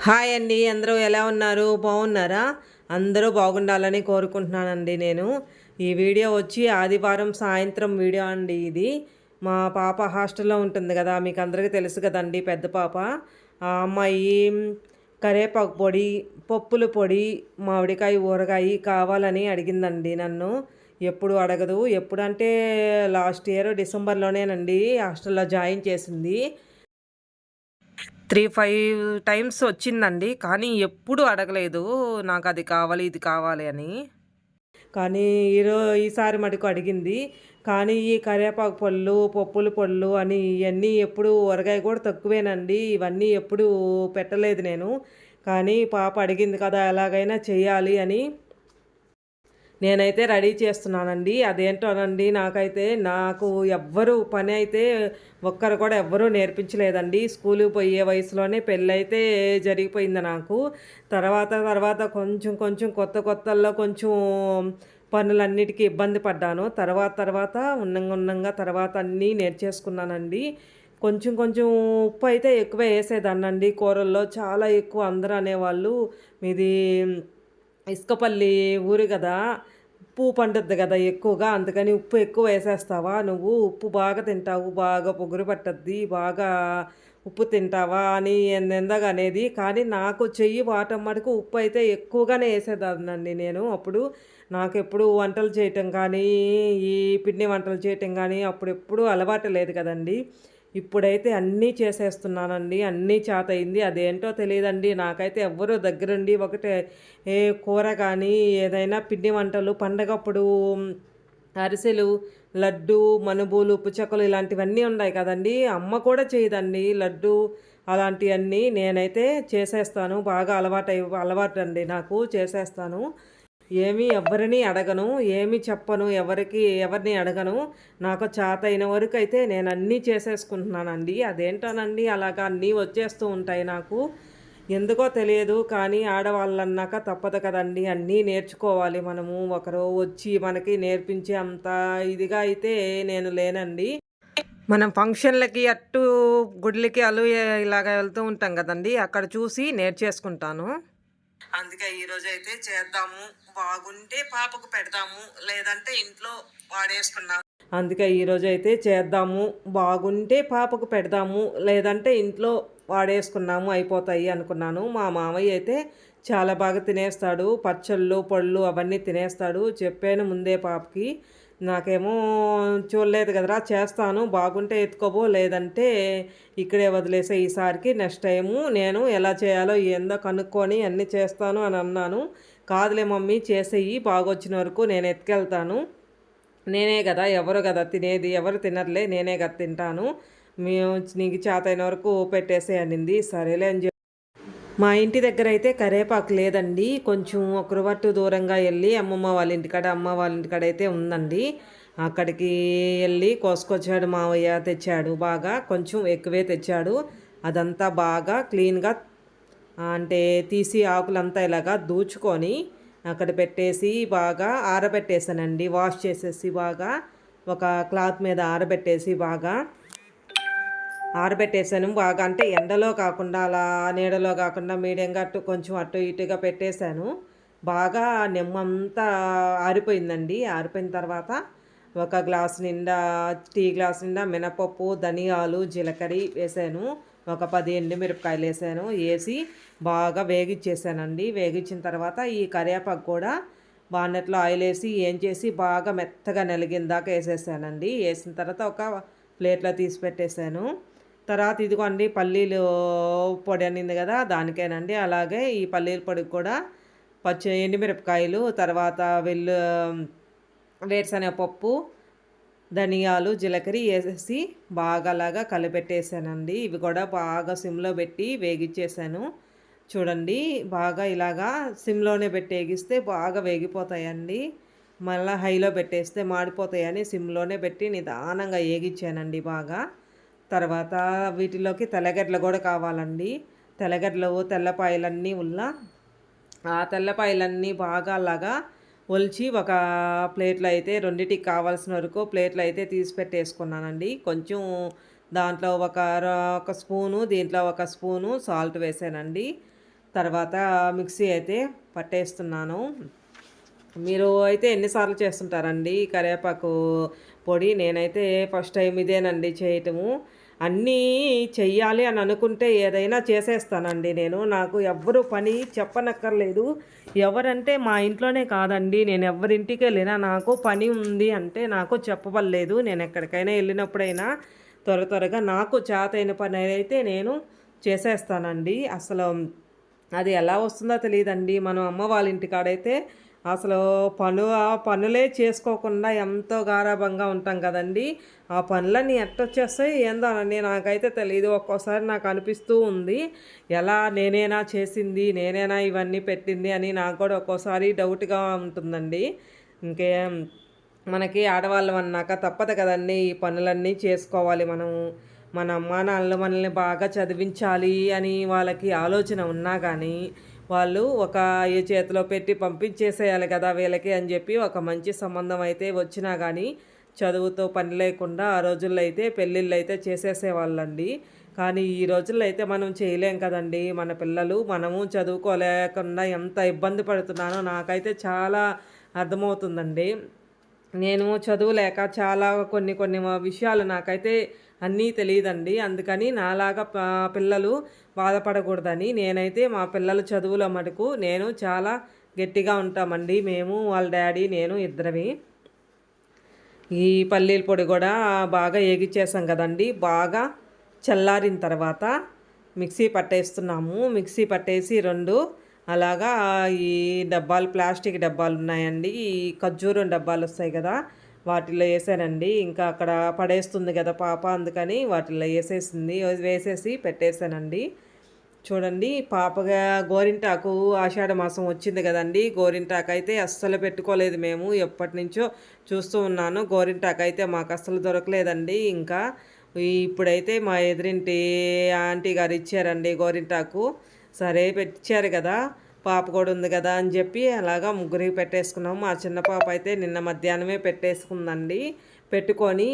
Hi అండి అందరూ ఎలా ఉన్నారు? బాగున్నారా? అందరూ బాగుండాలని కోరుకుంటున్నానండి నేను. ఈ వీడియో వచ్చి ఆదివారం సాయంత్రం వీడియో అండి ఇది. మా పాప హాస్టల్లో ఉంటుంది కదా మీకు అందరికీ తెలుసు కదండి పెద్ద పాప. ఆ అమ్మాయి కరేపాకు పొడి పప్పుల పొడి మామిడికాయ ఊరగాయ కావాలని అడిగిందండి నన్ను. ఎప్పుడు అడగదు ఎప్పుడంటే లాస్ట్ ఇయర్ డిసెంబర్లోనేనండి హాస్టల్లో జాయిన్ చేసింది. త్రీ ఫైవ్ టైమ్స్ వచ్చిందండి. కానీ ఎప్పుడు అడగలేదు. నాకు అది కావాలి ఇది కావాలి అని. కానీ ఈరో ఈసారి మటుకు అడిగింది. కానీ ఈ కరివేపాకు పళ్ళు పప్పుల పళ్ళు అని ఇవన్నీ ఎప్పుడు ఊరగాయ కూడా తక్కువేనండి. ఇవన్నీ ఎప్పుడు పెట్టలేదు నేను. కానీ పాప అడిగింది కదా ఎలాగైనా చేయాలి అని. నేనైతే రెడీ చేస్తున్నానండి. అదేంటోనండి నాకైతే నాకు ఎవ్వరు పని అయితే ఒక్కరు కూడా ఎవ్వరూ నేర్పించలేదండి. స్కూల్కి పోయే వయసులోనే పెళ్ళైతే జరిగిపోయింది నాకు. తర్వాత తర్వాత కొంచెం కొంచెం కొత్త కొత్తల్లో కొంచెం పనులన్నిటికీ ఇబ్బంది పడ్డాను. తర్వాత తర్వాత ఉన్నంగా ఉన్నంగా తర్వాత అన్నీ నేర్చేసుకున్నానండి. కొంచెం కొంచెం ఉప్పు అయితే ఎక్కువ వేసేదాన్నండి. కూరల్లో చాలా ఎక్కువ అందరూ అనేవాళ్ళు మీది ఇసుకపల్లి ఊరు కదా ఉప్పు పండుద్ది కదా ఎక్కువగా అందుకని ఉప్పు ఎక్కువ వేసేస్తావా? నువ్వు ఉప్పు బాగా తింటావు బాగా పొగురు పట్టద్ది బాగా ఉప్పు తింటావా అని ఎందెందగా అనేది. కానీ నాకు చెయ్యి వాటం మటుకు ఉప్పు అయితే ఎక్కువగానే వేసేదాన్నండి నేను. అప్పుడు నాకు ఎప్పుడు వంటలు చేయటం కానీ ఈ పిండి వంటలు చేయటం కానీ అప్పుడు ఎప్పుడు అలవాటు లేదు కదండి. ఇప్పుడైతే అన్నీ చేసేస్తున్నానండి అన్నీ చేత అయింది అదేంటో తెలియదండి. నాకైతే ఎవ్వరూ దగ్గరుండి ఒకటే ఏ కూర కానీ ఏదైనా పిండి వంటలు పండగప్పుడు అరిసెలు లడ్డు మనుబులు పుచ్చకలు ఇలాంటివన్నీ ఉన్నాయి కదండి. అమ్మ కూడా చేయదండి లడ్డు అలాంటివన్నీ. నేనైతే చేసేస్తాను. బాగా అలవాటు అలవాటు అండి నాకు. చేసేస్తాను. ఏమీ ఎవరిని అడగను ఏమి చెప్పను ఎవరికి ఎవరిని అడగను. నాకు చేత అయిన వరకు అయితే నేను అన్నీ చేసేసుకుంటున్నానండి. అదేంటోనండి అలాగా అన్నీ వచ్చేస్తూ ఉంటాయి నాకు. ఎందుకో తెలియదు కానీ ఆడవాళ్ళన్నాక తప్పదు కదండి. అన్నీ నేర్చుకోవాలి మనము. ఒకరు వచ్చి మనకి నేర్పించే అంత ఇదిగా అయితే నేను లేనండి. మనం ఫంక్షన్లకి అట్టు గుడ్లకి అలు ఇలాగ వెళ్తూ ఉంటాం కదండి. అక్కడ చూసి నేర్చేసుకుంటాను. అందుకే ఈరోజు అయితే చేద్దాము. బాగుంటే పాపకు పెడదాము. లేదంటే ఇంట్లో వాడేసుకున్నాము అందుకే ఈరోజు అయితే చేద్దాము. బాగుంటే పాపకు పెడదాము. లేదంటే ఇంట్లో వాడేసుకున్నాము అయిపోతాయి అనుకున్నాను. మా మామయ్య అయితే చాలా బాగా తినేస్తాడు. పచ్చళ్ళు పళ్ళు అవన్నీ తినేస్తాడు. చెప్పాను ముందే పాపకి. నాకేమో చూడలేదు కదరా చేస్తాను బాగుంటే ఎత్తుకోబో లేదంటే ఇక్కడే వదిలేసే ఈసారికి నెక్స్ట్ టైము నేను ఎలా చేయాలో ఏందో కనుక్కొని అన్నీ చేస్తాను అని అన్నాను. కాదులే మమ్మీ చేసేయి బాగొచ్చిన వరకు నేను ఎత్తుకెళ్తాను. నేనే కదా ఎవరు కదా తినేది ఎవరు తినర్లే నేనే కదా తింటాను. మేము నీకు చేతైన వరకు పెట్టేసే అనింది సరేలే అని మా ఇంటి దగ్గర అయితే కరేపాకు లేదండి. కొంచెం ఒక వట్టు దూరంగా వెళ్ళి అమ్మమ్మ వాళ్ళ ఇంటికాడ అమ్మ వాళ్ళ ఇంటికాడ అయితే ఉందండి. అక్కడికి వెళ్ళి కోసుకొచ్చాడు మావయ్య తెచ్చాడు బాగా. కొంచెం ఎక్కువే తెచ్చాడు. అదంతా బాగా క్లీన్గా అంటే తీసి ఆకులంతా ఇలాగా దూచుకొని అక్కడ పెట్టేసి బాగా ఆరబెట్టేసానండి. వాష్ చేసేసి బాగా ఒక క్లాత్ మీద ఆరబెట్టేసి బాగా ఆరబెట్టేశాను. బాగా అంటే ఎండలో కాకుండా అలా నీడలో కాకుండా మీడియంగా అటు కొంచెం అటు ఇటుగా పెట్టేశాను. బాగా నిమ్మంతా ఆరిపోయిందండి. ఆరిపోయిన తర్వాత ఒక గ్లాస్ నిండా టీ గ్లాస్ నిండా మినపప్పు ధనియాలు జీలకర్ర వేసాను. ఒక పది ఎండుమిరపకాయలు వేసాను. వేసి బాగా వేగిచ్చేసానండి. వేగించిన తర్వాత ఈ కరివేపాకు కూడా బాన్నెట్లో ఆయిల్ వేసి ఏం చేసి బాగా మెత్తగా నెలిగిందాక వేసేసానండి. వేసిన తర్వాత ఒక ప్లేట్లో తీసి పెట్టేశాను. తర్వాత ఇదిగో అండి పల్లీలు పొడి అనింది కదా దానికేనండి. అలాగే ఈ పల్లీల పొడికి కూడా పచ్చి ఎండుమిరపకాయలు తర్వాత వెల్లు వేరుశనగపప్పు ధనియాలు జీలకర్ర వేసేసి బాగా అలాగా కలిపెట్టేసానండి. ఇవి కూడా బాగా సిమ్లో పెట్టి వేగిచ్చేసాను. చూడండి బాగా ఇలాగా సిమ్లోనే పెట్టి వేగిస్తే బాగా వేగిపోతాయండి. మళ్ళీ హైలో పెట్టేస్తే మాడిపోతాయని సిమ్లోనే పెట్టి నిదానంగా వేగిచ్చానండి బాగా. తర్వాత వీటిలోకి తెల్లగడ్డలు కూడా కావాలండి. తెల్లగడ్డలు తెల్లపాయలన్నీ ఉల్ల ఆ తెల్లపాయలన్నీ బాగా అలాగా ఒలిచి ఒక ప్లేట్లో అయితే రెండింటికి కావాల్సిన వరకు ప్లేట్లు అయితే తీసి పెట్టేసుకున్నానండి. కొంచెం దాంట్లో ఒక ఒక స్పూను దీంట్లో ఒక స్పూను సాల్ట్ వేసానండి. తర్వాత మిక్సీ అయితే పట్టేస్తున్నాను. మీరు అయితే ఎన్నిసార్లు చేస్తుంటారండి కరివేపాకు పొడి? నేనైతే ఫస్ట్ టైం ఇదేనండి చేయటము. అన్నీ చెయ్యాలి అని అనుకుంటే ఏదైనా చేసేస్తానండి నేను. నాకు ఎవ్వరు పని చెప్పనక్కర్లేదు. ఎవరంటే మా ఇంట్లోనే కాదండి. నేను ఎవరింటికి వెళ్ళినా నాకు పని ఉంది అంటే నాకు చెప్పవలేదు నేను ఎక్కడికైనా వెళ్ళినప్పుడైనా త్వర త్వరగా నాకు చేతైన పని అయితే నేను చేసేస్తానండి. అసలు అది ఎలా వస్తుందో తెలియదండి. మనం అమ్మ వాళ్ళ ఇంటికాడైతే అసలు పను ఆ పనులే చేసుకోకుండా ఎంతో గారాభంగా ఉంటాం కదండి. ఆ పనులన్నీ ఎట్టొచ్చేస్తాయి ఏందోనండి నాకైతే తెలియదు ఒక్కోసారి నాకు అనిపిస్తూ ఉంది. ఎలా నేనేనా చేసింది నేనేనా ఇవన్నీ పెట్టింది అని నాకు కూడా ఒక్కోసారి డౌట్గా ఉంటుందండి. ఇంకే మనకి ఆడవాళ్ళం అన్నాక తప్పదు కదండి ఈ పనులన్నీ చేసుకోవాలి మనము మన అమ్మ నాన్నలు మనల్ని బాగా చదివించాలి అని వాళ్ళకి ఆలోచన ఉన్నా కానీ వాళ్ళు ఒక ఏ చేతిలో పెట్టి పంపించేసేయాలి కదా వీళ్ళకి అని చెప్పి ఒక మంచి సంబంధం అయితే వచ్చినా కానీ చదువుతో పని లేకుండా ఆ రోజుల్లో అయితే పెళ్ళిళ్ళు అయితే చేసేసేవాళ్ళండి. కానీ ఈ రోజుల్లో అయితే మనం చేయలేం కదండి. మన పిల్లలు మనము చదువుకోలేకుండా ఎంత ఇబ్బంది పడుతున్నానో నాకైతే చాలా అర్థమవుతుందండి. నేను చదువులేక చాలా కొన్ని కొన్ని విషయాలు నాకైతే అన్నీ తెలియదండి అందుకని నాలాగా పిల్లలు బాధపడకూడదని నేనైతే మా పిల్లల చదువుల మటుకు నేను చాలా గట్టిగా ఉంటామండి. మేము వాళ్ళ డాడీ నేను ఇద్దరివి ఈ పల్లీల పొడి కూడా బాగా ఏగిచ్చేసాం కదండి. బాగా చల్లారిన తర్వాత మిక్సీ పట్టేస్తున్నాము. మిక్సీ పట్టేసి రెండు అలాగా ఈ డబ్బాలు ప్లాస్టిక్ డబ్బాలు ఉన్నాయండి. ఈ ఖర్జూరం డబ్బాలు వస్తాయి కదా వాటిల్లో వేసానండి. ఇంకా అక్కడ పడేస్తుంది కదా పాప అందుకని వాటిల్లో వేసేసింది. వేసేసి పెట్టేశానండి చూడండి పాపగా గోరింటాకు ఆషాఢ మాసం వచ్చింది కదండి. గోరింటాకు అయితే అస్సలు పెట్టుకోలేదు మేము. ఎప్పటి నుంచో చూస్తూ ఉన్నాను. గోరింటాకు అయితే మాకు అస్సలు దొరకలేదండి. ఇంకా ఇప్పుడైతే మా ఎదురింటి ఆంటీ గారు ఇచ్చారండి గోరింటాకు. సరే పెట్టించారు కదా. పాప కూడా ఉంది కదా అని చెప్పి అలాగా ముగ్గురికి పెట్టేసుకున్నాము. మా చిన్న పాప అయితే నిన్న మధ్యాహ్నమే పెట్టేసుకుందండి. పెట్టుకొని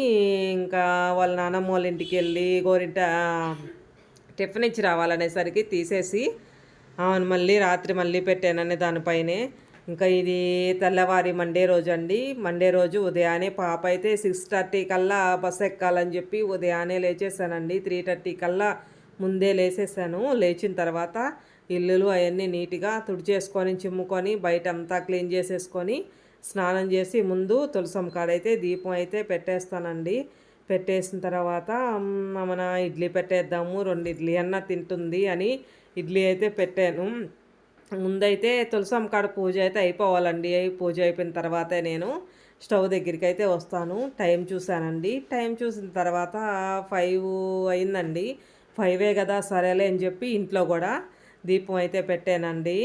ఇంకా వాళ్ళ నాన్నమ్మ వాళ్ళ ఇంటికి వెళ్ళి గోరింట టిఫిన్ ఇచ్చి రావాలనేసరికి తీసేసి అవును మళ్ళీ రాత్రి మళ్ళీ పెట్టానని దానిపైనే. ఇంకా ఇది తెల్లవారి మండే రోజు అండి. మండే రోజు ఉదయాన్నే పాప అయితే సిక్స్ థర్టీ కల్లా బస్ ఎక్కాలని చెప్పి ఉదయాన్నే లేచేసానండి త్రీ థర్టీ కల్లా ముందే లేచేసాను లేచిన తర్వాత ఇల్లులు అవన్నీ నీట్గా తుడిచేసుకొని చిమ్ముకొని బయట అంతా క్లీన్ చేసేసుకొని స్నానం చేసి ముందు తులసం కాడైతే దీపం అయితే పెట్టేస్తానండి. పెట్టేసిన తర్వాత మన ఇడ్లీ పెట్టేద్దాము రెండు ఇడ్లీ అన్న తింటుంది అని ఇడ్లీ అయితే పెట్టాను. ముందైతే తులసం కాడ పూజ అయితే అయిపోవాలండి. పూజ అయిపోయిన తర్వాతే నేను స్టవ్ దగ్గరికి అయితే వస్తాను. టైం చూశానండి. టైం చూసిన తర్వాత ఫైవ్ అయిందండి. ఫైవే కదా సరేలే అని చెప్పి ఇంట్లో కూడా దీపం అయితే పెట్టానండి.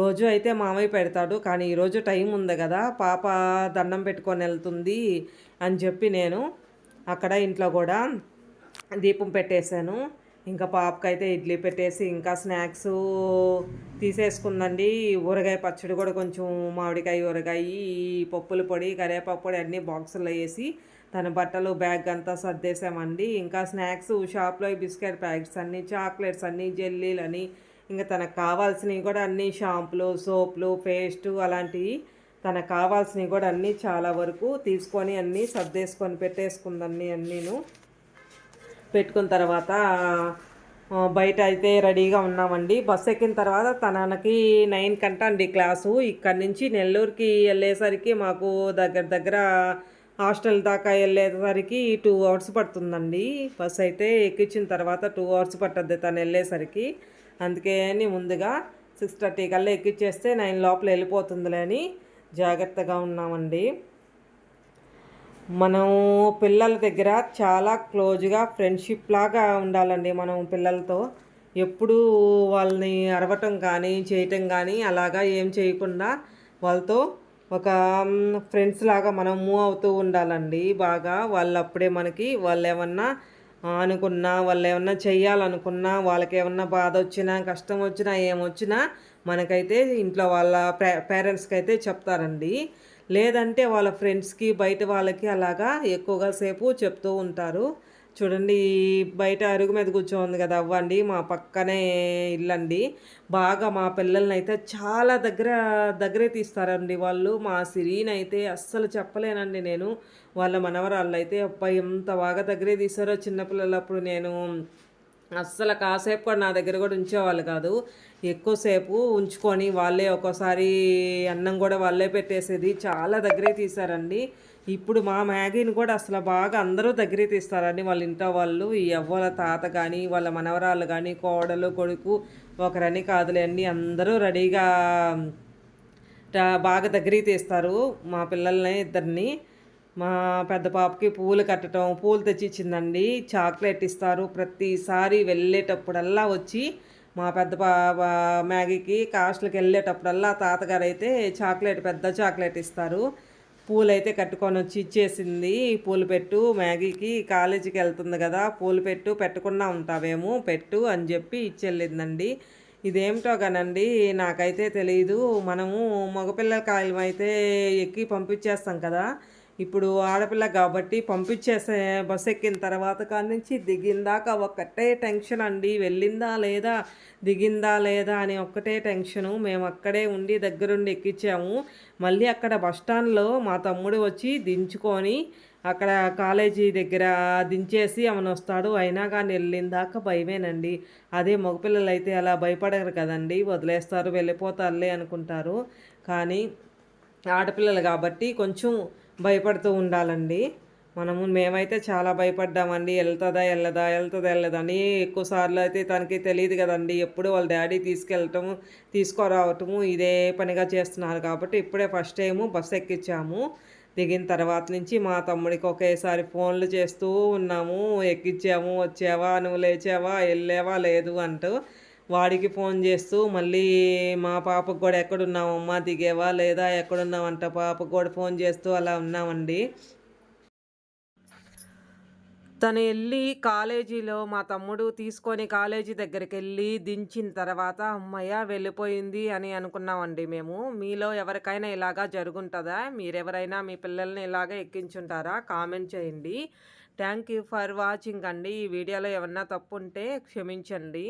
రోజు అయితే మామయ్య పెడతాడు. కానీ ఈరోజు టైం ఉంది కదా పాప దండం పెట్టుకొని వెళ్తుంది అని చెప్పి నేను అక్కడ ఇంట్లో కూడా దీపం పెట్టేశాను. ఇంకా పాపకైతే ఇడ్లీ పెట్టేసి ఇంకా స్నాక్స్ తీసేసుకుందండి. ఊరగాయ పచ్చడి కూడా కొంచెం మామిడికాయ ఊరగాయ పప్పుల పొడి కరివేపాకు పొడి అన్నీ బాక్సుల్లో వేసి తన బట్టలు బ్యాగ్ అంతా సర్దేశామండి. ఇంకా స్నాక్స్ షాప్లో బిస్కెట్ ప్యాకెట్స్ అన్నీ చాక్లెట్స్ అన్నీ జెల్లీలు అని ఇంకా తనకు కావాల్సినవి కూడా అన్నీ షాంపులు సోపులు పేస్టు అలాంటివి తనకు కావాల్సినవి కూడా అన్నీ చాలా వరకు తీసుకొని అన్నీ సర్దేసుకొని పెట్టేసుకుందన్నీ అన్నీను. పెట్టుకున్న తర్వాత బయట అయితే రెడీగా ఉన్నామండి. బస్సు ఎక్కిన తర్వాత తనకి నైన్ కంట అండి క్లాసు. ఇక్కడి నుంచి నెల్లూరుకి వెళ్ళేసరికి మాకు దగ్గర దగ్గర హాస్టల్ దాకా వెళ్ళేసరికి టూ అవర్స్ పడుతుందండి. బస్సు అయితే ఎక్కించిన తర్వాత టూ అవర్స్ పట్టద్ది తను వెళ్ళేసరికి. అందుకే అని ముందుగా సిక్స్ థర్టీ కల్లా ఎక్కిచ్చేస్తే నైన్ లోపల వెళ్ళిపోతుందిలే అని జాగ్రత్తగా ఉన్నామండి. మనం పిల్లల దగ్గర చాలా క్లోజ్గా ఫ్రెండ్షిప్ లాగా ఉండాలండి మనం పిల్లలతో. ఎప్పుడూ వాళ్ళని అరవటం కానీ చేయటం కానీ అలాగా ఏం చేయకుండా వాళ్ళతో ఒక ఫ్రెండ్స్ లాగా మనం మూవ్ అవుతూ ఉండాలండి. బాగా వాళ్ళు అప్పుడే మనకి వాళ్ళు ఏమన్నా అనుకున్నా వాళ్ళు ఏమన్నా చేయాలనుకున్నా వాళ్ళకి ఏమన్నా బాధ వచ్చినా కష్టం వచ్చినా ఏమొచ్చినా మనకైతే ఇంట్లో వాళ్ళ పేరెంట్స్కి అయితే చెప్తారండి. లేదంటే వాళ్ళ ఫ్రెండ్స్కి బయట వాళ్ళకి అలాగా ఎక్కువగా సేపు చెప్తూ ఉంటారు. చూడండి బయట అరుగు మీద కూర్చోంది కదా అవ్వండి మా పక్కనే ఇల్లండి. బాగా మా పిల్లల్ని అయితే చాలా దగ్గర దగ్గరే తీస్తారండి వాళ్ళు. మా సిరీని అయితే అస్సలు చెప్పలేనండి నేను. వాళ్ళ మనవరాళ్ళు అయితే అబ్బాయి ఎంత బాగా దగ్గరే తీసారో చిన్నపిల్లలప్పుడు నేను. అస్సలు కాసేపు కూడా నా దగ్గర కూడా ఉంచేవాళ్ళు కాదు. ఎక్కువసేపు ఉంచుకొని వాళ్ళే ఒక్కోసారి అన్నం కూడా వాళ్ళే పెట్టేసేది. చాలా దగ్గరే తీశారండి. ఇప్పుడు మా మ్యాగీని కూడా అసలు బాగా అందరూ దగ్గర తీస్తారండి. వాళ్ళ ఇంట్లో వాళ్ళు ఈ అవ్వల తాత కానీ వాళ్ళ మనవరాళ్ళు కానీ కోడలు కొడుకు ఒకరని కాదులేండి అందరూ రెడీగా బాగా దగ్గర తీస్తారు మా పిల్లల్ని ఇద్దరిని. మా పెద్ద పాపకి పూలు కట్టడం పూలు తెచ్చి ఇచ్చిందండి చాక్లెట్ ఇస్తారు. ప్రతిసారి వెళ్ళేటప్పుడల్లా వచ్చి మా పెద్ద పాప మ్యాగీకి కాస్ట్లకి వెళ్ళేటప్పుడల్లా తాతగారు అయితే చాక్లెట్ పెద్ద చాక్లెట్ ఇస్తారు. పూలు అయితే కట్టుకొని వచ్చి ఇచ్చేసింది. పూలు పెట్టు మ్యాగీకి కాలేజీకి వెళ్తుంది కదా పూలు పెట్టు పెట్టకుండా ఉంటావేమో పెట్టు అని చెప్పి ఇచ్చెళ్ళిందండి. ఇదేమిటో కానండి నాకైతే తెలియదు మనము మగపిల్లల కాయలు అయితే ఎక్కి పంపించేస్తాం కదా. ఇప్పుడు ఆడపిల్ల కాబట్టి పంపించేసే బస్ ఎక్కిన తర్వాత కాడి నుంచి దిగిందాక ఒక్కటే టెన్షన్ అండి. వెళ్ళిందా లేదా దిగిందా లేదా అని ఒక్కటే టెన్షను మేము అక్కడే ఉండి దగ్గరుండి ఎక్కించాము మళ్ళీ అక్కడ బస్ స్టాండ్లో మా తమ్ముడు వచ్చి దించుకొని అక్కడ కాలేజీ దగ్గర దించేసి ఆమెను వస్తాడు. అయినా కానీ వెళ్ళిందాక భయమేనండి. అదే మగపిల్లలు అయితే అలా భయపడరు కదండి. వదిలేస్తారు వెళ్ళిపోతారులే అనుకుంటారు. కానీ ఆడపిల్లలు కాబట్టి కొంచెం భయపడుతూ ఉండాలండి. మనము మేమైతే చాలా భయపడ్డామండి. వెళ్తుందా వెళ్ళదా వెళ్తుందా వెళ్ళదా అని ఎక్కువసార్లు అయితే తనకి తెలియదు కదండి. ఎప్పుడు వాళ్ళ డాడీ తీసుకెళ్ళటము తీసుకురావటము ఇదే పనిగా చేస్తున్నారు కాబట్టి ఇప్పుడే ఫస్ట్ టైము బస్ ఎక్కించాము. దిగిన తర్వాత నుంచి మా తమ్ముడికి ఒకేసారి ఫోన్లు చేస్తూ ఉన్నాము. ఎక్కించాము వచ్చావా నువ్వు లేచావా వెళ్ళావా లేదు అంటూ వాడికి ఫోన్ చేస్తూ మళ్ళీ మా పాపకు కూడా ఎక్కడున్నావమ్మా దిగేవా లేదా? ఎక్కడున్నావంట పాపకు కూడా ఫోన్ చేస్తూ అలా ఉన్నామండి. తను వెళ్ళి కాలేజీలో మా తమ్ముడు తీసుకొని కాలేజీ దగ్గరికి వెళ్ళి దించిన తర్వాత అమ్మయ్య వెళ్ళిపోయింది అని అనుకున్నామండి మేము. మీలో ఎవరికైనా ఇలాగా జరుగుంటుందా? మీరెవరైనా మీ పిల్లల్ని ఇలాగా ఎక్కించుంటారా? కామెంట్ చేయండి. థ్యాంక్ యూ ఫర్ వాచింగ్ అండి. ఈ వీడియోలో ఏమన్నా తప్పు ఉంటే క్షమించండి.